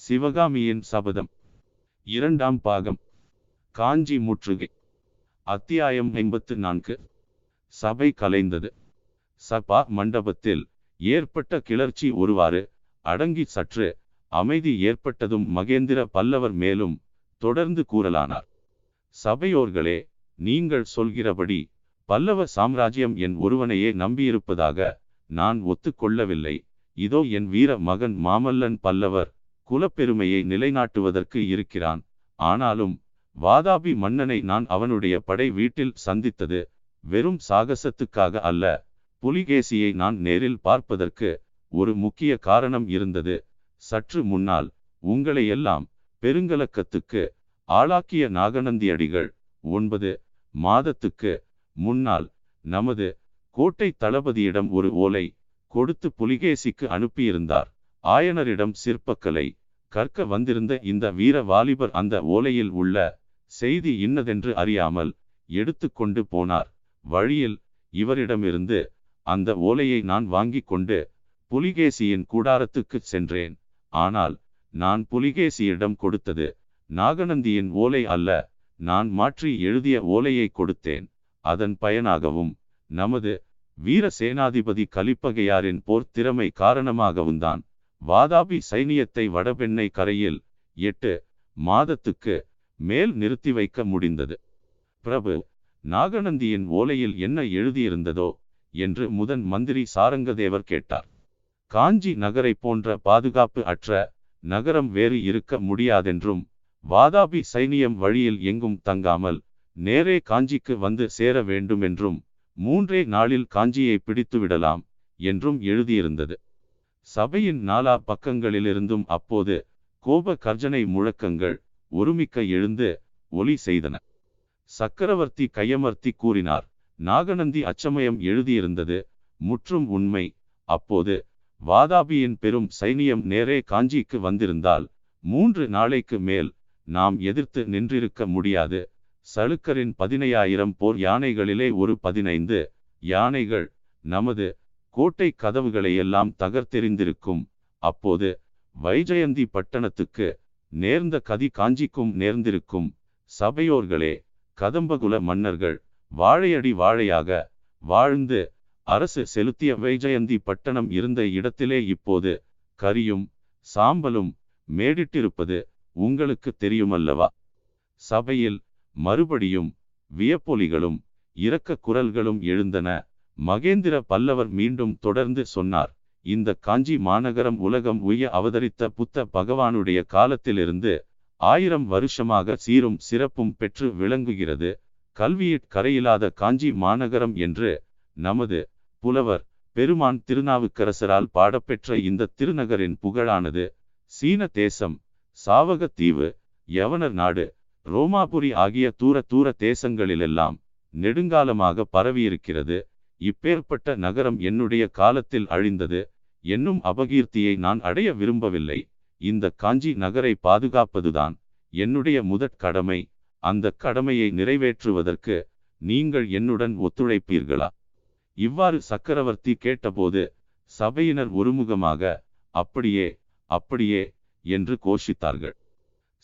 சிவகாமியின் சபதம். இரண்டாம் பாகம். காஞ்சி முற்றுகை. அத்தியாயம் ஐம்பத்து நான்கு. சபை கலைந்தது. சபா மண்டபத்தில் ஏற்பட்ட கிளர்ச்சி ஒருவாறு அடங்கி சற்று அமைதி ஏற்பட்டதும் மகேந்திர பல்லவர் மேலும் தொடர்ந்து கூறலானார். சபையோர்களே நீங்கள் சொல்கிறபடி பல்லவ சாம்ராஜ்யம் என் ஒருவனையே நம்பியிருப்பதாக நான் ஒத்துக்கொள்ளவில்லை. இதோ என் வீர மகன் மாமல்லன் பல்லவர் குலப்பெருமையை நிலைநாட்டுவதற்கு இருக்கிறான். ஆனாலும் வாதாபி மன்னனை நான் அவனுடைய படை வீட்டில் சந்தித்தது வெறும் சாகசத்துக்காக அல்ல. புலிகேசியை நான் நேரில் பார்ப்பதற்கு ஒரு முக்கிய காரணம் இருந்தது. சற்று முன்னால் உங்களையெல்லாம் பெருங்கலக்கத்துக்கு ஆளாக்கிய நாகநந்தியடிகள் ஒன்பது மாதத்துக்கு முன்னால் நமது கோட்டை தளபதியிடம் ஒரு ஓலை கொடுத்து புலிகேசிக்கு அனுப்பியிருந்தார். ஆயனரிடம் சிற்பக்கலை கற்க வந்திருந்த இந்த வீர வாலிபர் அந்த ஓலையில் உள்ள செய்தி இன்னதென்று அறியாமல் எடுத்து கொண்டு போனார். வழியில் இவரிடமிருந்து அந்த ஓலையை நான் வாங்கி கொண்டு புலிகேசியின் கூடாரத்துக்கு சென்றேன். ஆனால் நான் புலிகேசியிடம் கொடுத்தது நாகநந்தியின் ஓலை அல்ல. நான் மாற்றி எழுதிய ஓலையை கொடுத்தேன். அதன் பயனாகவும் நமது வீர சேனாதிபதி கலிப்பகையாரின் போர் திறமை காரணமாகவும் தான் வாதாபி சைனியத்தை வடபெண்ணை கரையில் எட்டு மாதத்துக்கு மேல் நிறுத்தி வைக்க முடிந்தது. பிரபு நாகநந்தியின் ஓலையில் என்ன எழுதியிருந்ததோ என்று முதன் மந்திரி சாரங்கதேவர் கேட்டார். காஞ்சி நகரை போன்ற பாதுகாப்பு அற்ற நகரம் வேறு இருக்க முடியாதென்றும் வாதாபி சைனியம் வழியில் எங்கும் தங்காமல் நேரே காஞ்சிக்கு வந்து சேர வேண்டுமென்றும் மூன்றே நாளில் காஞ்சியை பிடித்துவிடலாம் என்றும் எழுதியிருந்தது. சபையின் நாலா பக்கங்களிலிருந்தும் அப்போது கோப கர்ஜனை முழக்கங்கள் ஒருமிக்க எழுந்து ஒலி செய்தன. சக்கரவர்த்தி கையமர்த்தி கூறினார் நாகநந்தி அச்சமயம் எழுதியிருந்தது முற்றும் உண்மை. அப்போது வாதாபியின் பெரும் சைனியம் நேரே காஞ்சிக்கு வந்திருந்தால் மூன்று நாளைக்கு மேல் நாம் எதிர்த்து நின்றிருக்க முடியாது. சளுக்கரின் பதினையாயிரம் போர் யானைகளிலே ஒரு பதினைந்து யானைகள் நமது கோட்டை கதவுகளையெல்லாம் தகர்த்தெறிந்திருக்கும். அப்போது வைஜயந்தி பட்டணத்துக்கு நேர்ந்த கதி காஞ்சிக்கும் நேர்ந்திருக்கும். சபையோர்களே கதம்பகுல மன்னர்கள் வாழையடி வாழையாக வாழ்ந்து அரசு செலுத்திய வைஜயந்தி பட்டணம் இருந்த இடத்திலே இப்போது கரியும் சாம்பலும் மேடிட்டிருப்பது உங்களுக்கு தெரியுமல்லவா? சபையில் மறுபடியும் வியப்பொலிகளும் இரக்க குரல்களும் எழுந்தன. மகேந்திர பல்லவர் மீண்டும் தொடர்ந்து சொன்னார் இந்த காஞ்சி மாநகரம் உலகம் உய அவதரித்த புத்த பகவானுடைய காலத்திலிருந்து ஆயிரம் வருஷமாக சீரும் சிறப்பும் பெற்று விளங்குகிறது கல்வியிற்கரையில்லாத காஞ்சி மாநகரம் என்று நமது புலவர் பெருமான் திருநாவுக்கரசரால் பாடப்பெற்ற இந்த திருநகரின் புகழானது சீன தேசம் சாவகத்தீவு யவனர் நாடு ரோமாபுரி ஆகிய தூர தூர தேசங்களிலெல்லாம் நெடுங்காலமாக பரவியிருக்கிறது. இப்பேற்பட்ட நகரம் என்னுடைய காலத்தில் அழிந்தது. என்னும் அபகீர்த்தியை நான் அடைய விரும்பவில்லை. இந்த காஞ்சி நகரை பாதுகாப்பதுதான் என்னுடைய முதற் கடமை. அந்த கடமையை நிறைவேற்றுவதற்கு நீங்கள் என்னுடன் ஒத்துழைப்பீர்களா? இவ்வாறு சக்கரவர்த்தி கேட்டபோது சபையினர் ஒருமுகமாக அப்படியே அப்படியே என்று கோஷித்தார்கள்.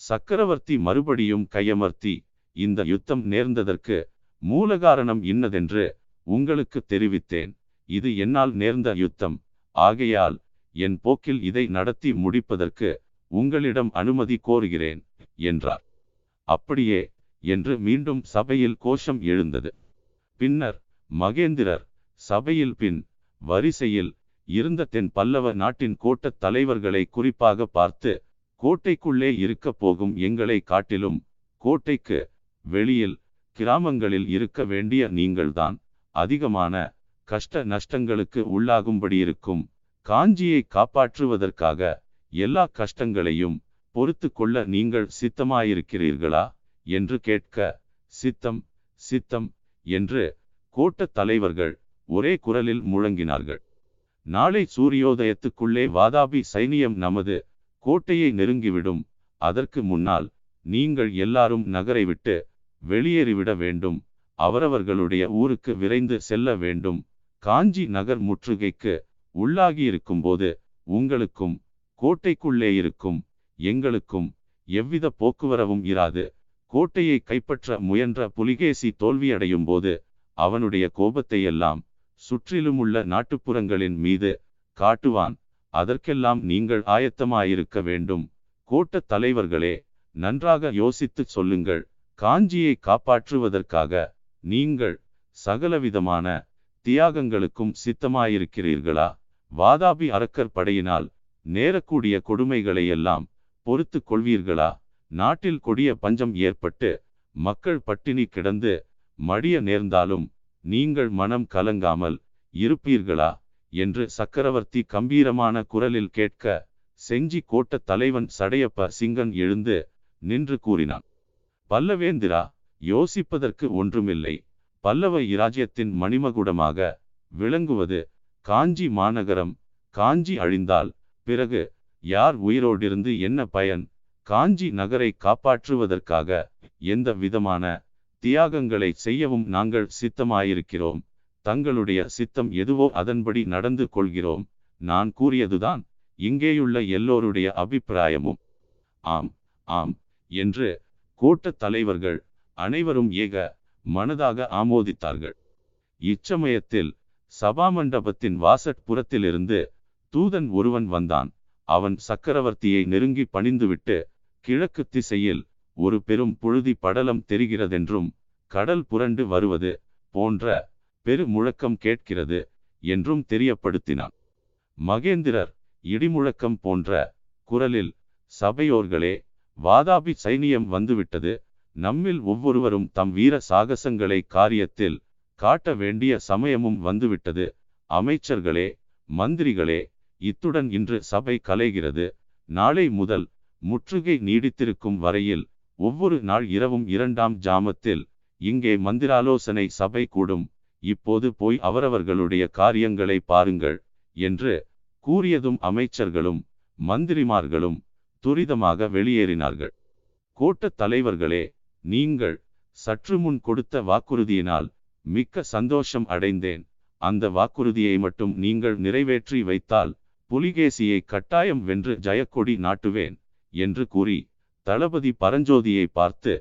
சக்கரவர்த்தி மறுபடியும் கையமர்த்தி இந்த யுத்தம் நேர்ந்ததற்கு மூலகாரணம் இன்னதென்று உங்களுக்கு தெரிவித்தேன். இது என்னால் நேர்ந்த யுத்தம். ஆகையால் என் போக்கில் இதை நடத்தி முடிப்பதற்கு உங்களிடம் அனுமதி கோருகிறேன் என்றார். அப்படியே என்று மீண்டும் சபையில் கோஷம் எழுந்தது. பின்னர் மகேந்திரர் சபையில் பின் வரிசையில் இருந்த தென் பல்லவ நாட்டின் கோட்டத் தலைவர்களை குறிப்பாக பார்த்து கோட்டைக்குள்ளே இருக்க போகும் எங்களை காட்டிலும் கோட்டைக்கு வெளியில் கிராமங்களில் இருக்க வேண்டிய நீங்கள்தான். அதிகமான கஷ்ட நஷ்டங்களுக்கு உள்ளாகும்படியிருக்கும் காஞ்சியை காப்பாற்றுவதற்காக எல்லா கஷ்டங்களையும் பொறுத்து கொள்ள நீங்கள் சித்தமாயிருக்கிறீர்களா என்று கேட்க சித்தம் சித்தம் என்று கோட்டத் தலைவர்கள் ஒரே குரலில் முழங்கினார்கள். நாளை சூரியோதயத்துக்குள்ளே வாதாபி சைனியம் நமது கோட்டையை நெருங்கிவிடும். அதற்கு முன்னால் நீங்கள் எல்லாரும் நகரை விட்டு வெளியேறிவிட வேண்டும். அவரவர்களுடைய ஊருக்கு விரைந்து செல்ல வேண்டும். காஞ்சி நகர் முற்றுகைக்கு உள்ளாகியிருக்கும்போது உங்களுக்கும் கோட்டைக்குள்ளே இருக்கும் எங்களுக்கும் எவ்வித போக்குவரவும் இராது. கோட்டையை கைப்பற்ற முயன்ற புலிகேசி தோல்வியடையும் போது அவனுடைய கோபத்தையெல்லாம் சுற்றிலுமுள்ள நாட்டுப்புறங்களின் மீது காட்டுவான். அதற்கெல்லாம் நீங்கள் ஆயத்தமாயிருக்க வேண்டும். கோட்ட தலைவர்களே நன்றாக யோசித்துச் சொல்லுங்கள். காஞ்சியை காப்பாற்றுவதற்காக நீங்கள் சகலவிதமான தியாகங்களுக்கும் சித்தமாயிருக்கிறீர்களா? வாதாபி அரக்கர் படையினால் நேரக்கூடிய கொடுமைகளை எல்லாம் பொறுத்து கொள்வீர்களா? நாட்டில் கொடிய பஞ்சம் ஏற்பட்டு மக்கள் பட்டினி கிடந்து மடிய நேர்ந்தாலும் நீங்கள் மனம் கலங்காமல் இருப்பீர்களா? என்று சக்கரவர்த்தி கம்பீரமான குரலில் கேட்க செஞ்சி கோட்ட தலைவன் சடையப்ப சிங்கன் எழுந்து நின்று கூறினான். பல்லவேந்திரா யோசிப்பதற்கு ஒன்றுமில்லை. பல்லவ இராஜ்யத்தின் மணிமகுடமாக விளங்குவது காஞ்சி மாநகரம். காஞ்சி அழிந்தால் பிறகு யார் உயிரோடிருந்து என்ன பயன்? காஞ்சி நகரை காப்பாற்றுவதற்காக எந்த விதமான தியாகங்களை செய்யவும் நாங்கள் சித்தமாயிருக்கிறோம். தங்களுடைய சித்தம் எதுவோ அதன்படி நடந்து கொள்கிறோம். நான் கூறியதுதான் இங்கேயுள்ள எல்லோருடைய அபிப்பிராயமும். ஆம் ஆம் என்று கூட்டத் தலைவர்கள் அனைவரும் ஏக மனதாக ஆமோதித்தார்கள். இச்சமயத்தில் சபாமண்டபத்தின் வாசற்புறத்திலிருந்து தூதன் ஒருவன் வந்தான். அவன் சக்கரவர்த்தியை நெருங்கி பணிந்துவிட்டு கிழக்கு திசையில் ஒரு பெரும் புழுதி படலம் தெரிகிறதென்றும் கடல் புரண்டு வருவது போன்ற பெரு முழக்கம் கேட்கிறது என்றும் தெரியப்படுத்தினான். மகேந்திரர் இடிமுழக்கம் போன்ற குரலில் சபையோர்களே வாதாபி சைனியம் வந்துவிட்டது. நம்மில் ஒவ்வொருவரும் தம் வீர சாகசங்களை காரியத்தில் காட்ட வேண்டிய சமயமும் வந்துவிட்டது. அமைச்சர்களே மந்திரிகளே இத்துடன் இன்று சபை கலைகிறது. நாளை முதல் முற்றுகை நீடித்திருக்கும் வரையில் ஒவ்வொரு நாள் இரவும் இரண்டாம் ஜாமத்தில் இங்கே மந்திராலோசனை சபை கூடும். இப்போது போய் அவரவர்களுடைய காரியங்களை பாருங்கள் என்று கூறியதும் அமைச்சர்களும் மந்திரிமார்களும் துரிதமாக வெளியேறினார்கள். கோட்டத் தலைவர்களே நீங்கள் சற்று முன் கொடுத்த வாக்குறுதியினால் மிக்க சந்தோஷம் அடைந்தேன். அந்த வாக்குறுதியை மட்டும் நீங்கள் நிறைவேற்றி வைத்தால் புலிகேசியை கட்டாயம் வென்று ஜெயக்கொடி நாட்டுவேன் என்று கூறி தளபதி பரஞ்சோதியை பார்த்து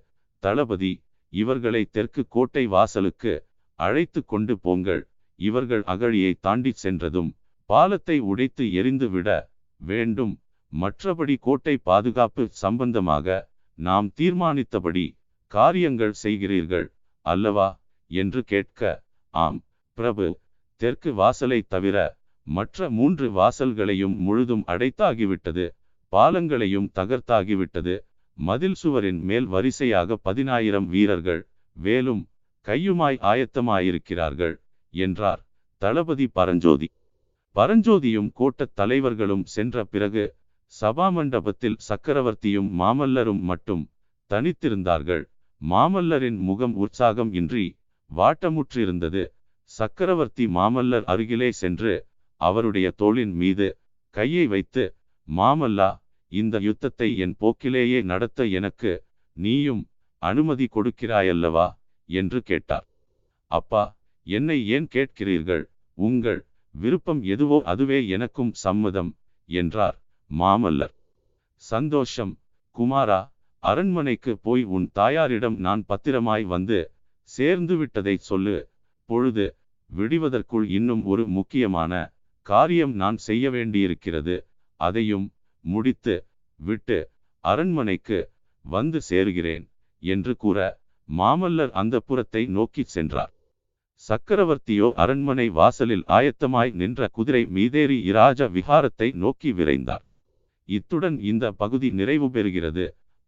தளபதி இவர்களை தெற்கு கோட்டை வாசலுக்கு அழைத்து கொண்டு போங்கள். இவர்கள் அகழியை தாண்டி சென்றதும் பாலத்தை உடைத்து எரிந்து விட வேண்டும். மற்றபடி கோட்டை பாதுகாப்பு சம்பந்தமாக நாம் தீர்மானித்தபடி காரியங்கள் செய்கிறீர்கள் அல்லவா என்று கேட்க ஆம் பிரபு தெற்கு வாசலை தவிர மற்ற மூன்று வாசல்களையும் முழுதும் அடைத்தாகிவிட்டது பாலங்களையும் தகர்த்தாகிவிட்டது. மதில் சுவரின் மேல் வரிசையாக பதினாயிரம் வீரர்கள் வேலும் கையுமாய் ஆயத்தமாயிருக்கிறார்கள் என்றார் தளபதி பரஞ்சோதி. பரஞ்சோதியும் கோட்டத் தலைவர்களும் சென்ற பிறகு சபாமண்டபத்தில் சக்கரவர்த்தியும் மாமல்லரும் மட்டும் தனித்திருந்தார்கள். மாமல்லரின் முகம் உற்சாகம் இன்றி வாட்டமுற்றிருந்தது. சக்கரவர்த்தி மாமல்லர் அருகிலே சென்று அவருடைய தோளின் மீது கையை வைத்து மாமல்லா இந்த யுத்தத்தை என் போக்கிலேயே நடத்த எனக்கு நீயும் அனுமதி கொடுக்கிறாயல்லவா? என்று கேட்டார். அப்பா என்னை ஏன் கேட்கிறீர்கள்? உங்கள் விருப்பம் எதுவோ அதுவே எனக்கும் சம்மதம் என்றார் மாமல்லர். சந்தோஷம் குமாரா அரண்மனைக்கு போய் உன் தாயாரிடம் நான் பத்திரமாய் வந்து சேர்ந்து விட்டதை சொல்லு. பொழுது விடிவதற்குள் இன்னும் ஒரு முக்கியமான காரியம் நான் செய்ய வேண்டியிருக்கிறது. அதையும் முடித்து விட்டு அரண்மனைக்கு வந்து சேருகிறேன் என்று கூற மாமல்லர் அந்த புறத்தை நோக்கிச் சென்றார். சக்கரவர்த்தியோ அரண்மனை வாசலில் ஆயத்தமாய் நின்ற குதிரை மீதேறி இராஜ விகாரத்தை நோக்கி விரைந்தார். இத்துடன் இந்த பகுதி நிறைவு பெறுகிறது.